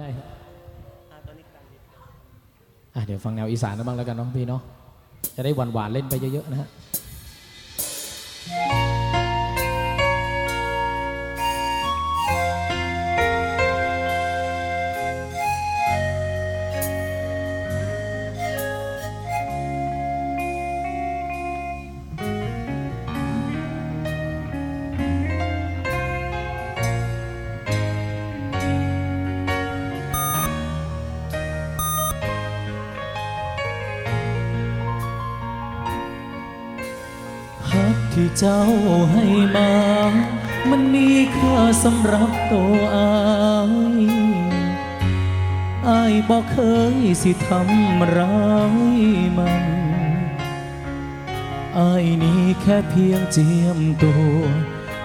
ใช่ครับตอนนี้กลังดอะเดี๋ยวฟังแนวอีสานกันบ้างแล้วกันเนาะพี่เนาะจะได้หวานๆเล่นไปเยอะๆนะฮะ ที่เจ้าให้มา มันมีค่าสำหรับตัวอายอายบอกเคยสิทำร้ายมันอายนี้แค่เพียงเจียมตัว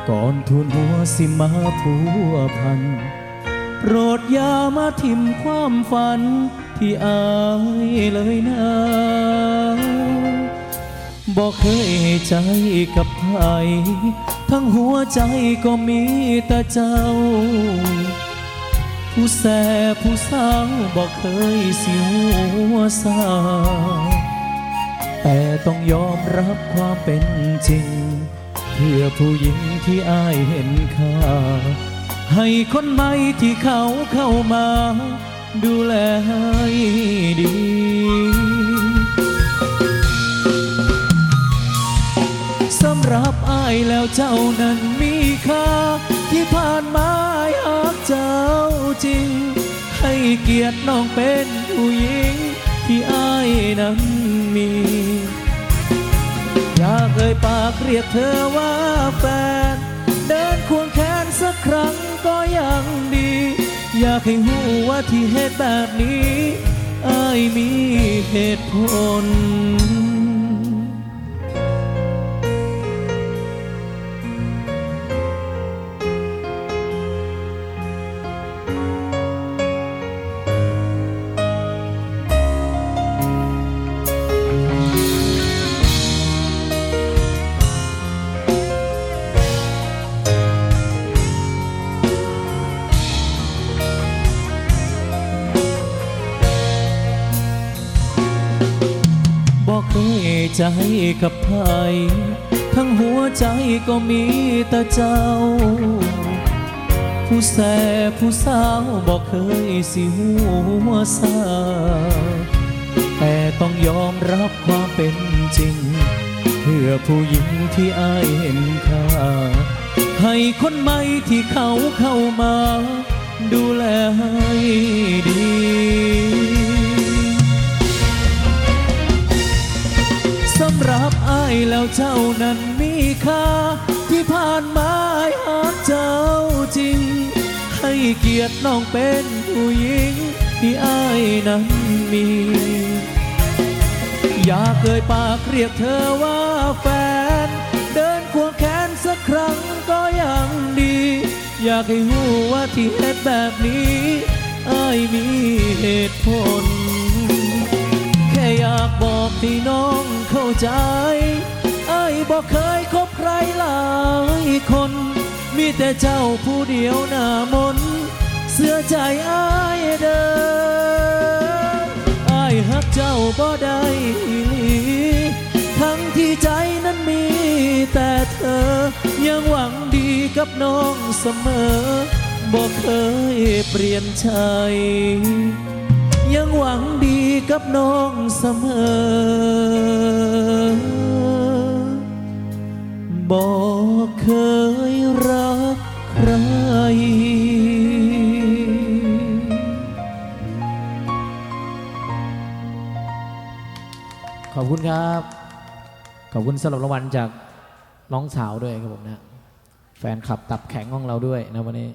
ก่อนทุนหัวสิมาผัวพัน โปรดอย่ามาทิมความฝันที่อายเลยนะ บอกเคยให้ใจกับใครทั้งหัวใจก็มีแต่เจ้า ผู้แสบผู้สาวบอกเคยสิหัวสาแต่ต้องยอมรับความเป็นจริง เพื่อผู้หญิงที่อายเห็นค่า ให้คนใหม่ที่เขาเข้ามา ดูแลให้ดี แล้วเจ้านั้นมีค่า ที่ผ่านมาอายหักเจ้าจริง ให้เกียรติน้องเป็นผู้หญิง ที่อายนั้นมี อยากเอ่ยปากเรียกเธอว่าแฟน เดินควงแขนสักครั้งก็ยังดี อยากให้หูว่าที่เหตุแบบนี้อายมีเหตุผล ใจกับใครทั้งหัวใจก็มีแต่เจ้า ผู้แสบผู้สาวบอกเคยสิหัวสาแต่ต้องยอมรับความเป็นจริง เพื่อผู้หญิงที่อายเห็นค่าให้คนใหม่ที่เขาเข้ามา ดูแลให้ดี รับอายแล้วเจ้านั้นมีค่า ที่ผ่านมาหากเจ้าจริง ให้เกียรติน้องเป็นผู้หญิง ที่อายนั้นมี อยากเอ่ยปากเรียกเธอว่าแฟน เดินควงแขนสักครั้งก็ยังดี อยากให้รู้ว่าที่เหตุแบบนี้อายมีเหตุผล แค่อยากบอกให้น้อง ใจไอ้บอกเคยคบใครหลายคน มีแต่เจ้าผู้เดียวหน้ามน เสื้อใจไอ้เด้ออ้ายหักเจ้าบ่ได้อีหลีทั้งที่ใจนั้นมีแต่เธอ ยังหวังดีกับน้องเสมอบอกเคยเปลี่ยนใจ ยังหวังดีกับน้องเสมอ บอกเคยรักใคร ขอบคุณครับ ขอบคุณสำหรับรางวัลจากน้องสาวด้วยครับผมนะ แฟนคลับตับแข็งของเราด้วยนะวันนี้